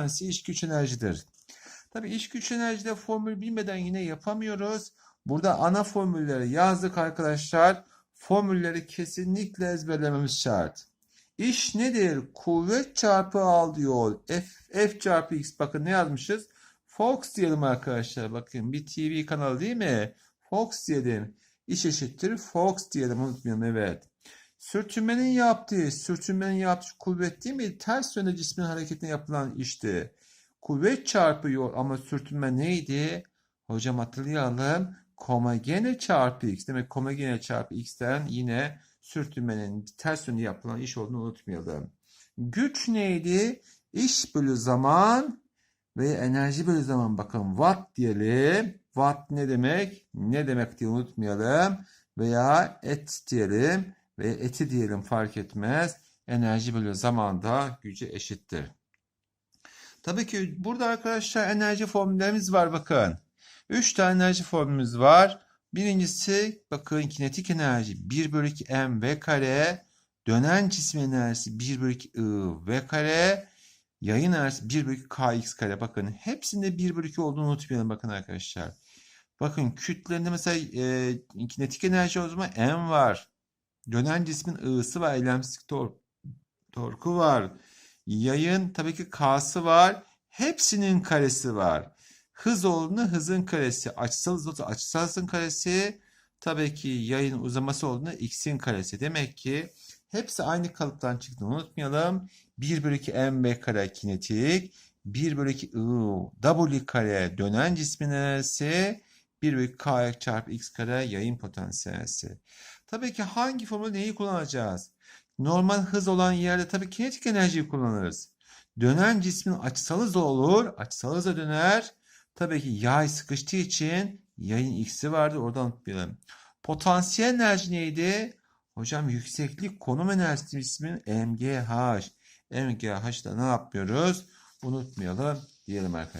tanesi iş güç enerjidir. Tabii iş güç enerjide formül bilmeden yine yapamıyoruz. Burada ana formülleri yazdık arkadaşlar. Formülleri kesinlikle ezberlememiz şart. İş nedir? Kuvvet çarpı aldığı yol. F, F çarpı X. Bakın ne yazmışız? Fox diyelim arkadaşlar. Bakın bir TV kanalı değil mi? Fox diyelim. İş eşittir Fox diyelim. Unutmayalım evet. Sürtünmenin yaptığı, sürtünmenin yaptığı kuvvet değil mi? Ters yönde cismin hareketine yapılan işti. Kuvvet çarpı yol ama sürtünme neydi? Hocam hatırlayalım. Komagene çarpı x. Demek komagene çarpı x'ten yine sürtünmenin ters yönde yapılan iş olduğunu unutmayalım. Güç neydi? İş bölü zaman ve enerji bölü zaman. Bakın watt diyelim. Watt ne demek? Ne demek diye unutmayalım. Veya et diyelim ve eti diyelim fark etmez. Enerji bölü zaman da gücü eşittir. Tabii ki burada arkadaşlar enerji formüllerimiz var bakın. 3 tane enerji formülümüz var. Birincisi bakın kinetik enerji 1 bölü 2 m v kare. Dönen cisim enerjisi 1 bölü 2 i v kare. Yayın enerjisi 1 bölü 2 kx kare. Bakın hepsinde 1 bölü 2 olduğunu unutmayalım bakın arkadaşlar. Bakın kütlerinde mesela e, kinetik enerji o zaman m var. Dönen cismin ı'sı var. Eylemsizlik tor torku var. Yayın tabii ki k'sı var. Hepsinin karesi var. Hız olduğunda hızın karesi. Açısal hız olduğunda açısal hızın karesi. Tabii ki yayın uzaması olduğunda x'in karesi. Demek ki hepsi aynı kalıptan çıktığını unutmayalım. 1 bölü 2 mv kare kinetik. 1 bölü 2 i w kare dönen cismin enerjisi. 1 bölü 2 k çarpı x kare yayın potansiyel enerjisi. Tabii ki hangi formülü neyi kullanacağız? Normal hız olan yerde tabii kinetik enerjiyi kullanırız. Dönen cismin açısal hızı olur. Açısal hıza döner. Tabii ki yay sıkıştığı için yayın x'i vardı. Oradan unutmayalım. Potansiyel enerji neydi? Hocam yükseklik konum enerjisi ismin MGH. MGH'da ne yapmıyoruz? Unutmayalım diyelim arkadaşlar.